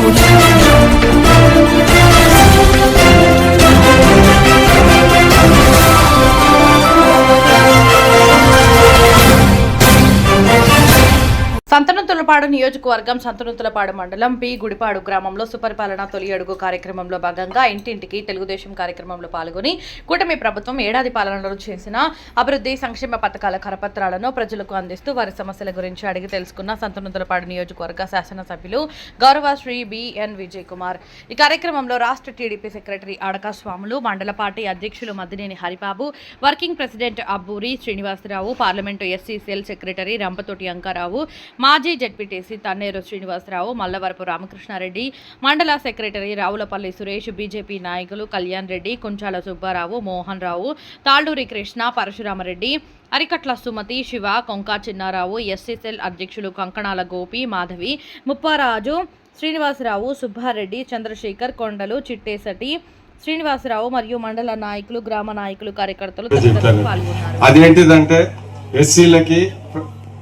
Saúde. Gudipadu నియోజకవర్గం సంతనూతులపాడు మండలం P Gudipadu గ్రామంలో సుపరిపాలన తొలి అడుగు కార్యక్రమంలో భాగంగా ఇంటింటికి తెలుగుదేశం కార్యక్రమంలో పాల్గొని కూటమి ప్రభుత్వం ఏడాది పాలనలో చేసిన అభివృద్ధి సంక్షేమ పథకాల కరపత్రాలను ప్రజలకు అందిస్తూ వారి సమస్యల గురించి అడిగి తెలుసుకున్న సంతనూతులపాడు నియోజకవర్గ శాసనసభ్యులు గౌరవ శ్రీ బిఎన్ విజయ్ కుమార్ ఈ కార్యక్రమంలో రాష్ట్ర టీడీపీ సెక్రటరీ ఆడకా స్వాములు మండల పార్టీ అధ్యక్షులు Maddineni Haribabu working president Abburi Srinivasarao parliament SC cell secretary Rampatoti Ankarao మాజీ ZPTC Tanneru Srinivasarao Mallavarapu Ramakrishnareddy mandal secretary Ravulapalli Suresh BJP నాయకులు కళ్యాణ్ రెడ్డి కుంచాల సుబ్బారావు మోహన్ రావు తాళ్ళూరి కృష్ణ పరశురామరెడ్డి అరికట్ల సుమతి శివ కొంకా చిన్నారావు ఎస్సీసెల్ అధ్యక్షులు కంకణాల గోపి మాధవి ముప్పారాజు శ్రీనివాసరావు సుబ్బారెడ్డి చంద్రశేఖర్ కొండలు చిట్టేసటి శ్రీనివాసరావు మరియు మండల నాయకులు గ్రామ నాయకులు కార్యకర్తలు పాల్గొన్నారు. అదేంటిదంటే ఎస్సీలకి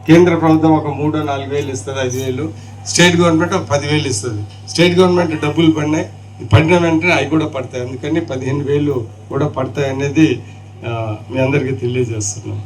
కేంద్ర ప్రభుత్వం ఒక మూడో నాలుగు వేలు ఇస్తుంది ఐదు వేలు. స్టేట్ గవర్నమెంట్ ఒక పదివేలు ఇస్తుంది. స్టేట్ గవర్నమెంట్ డబ్బులు పడినాయి. పడిన వెంటనే అవి కూడా పడతాయి. అందుకని పదిహేను వేలు కూడా పడతాయి అనేది మీ అందరికీ తెలియజేస్తున్నాం.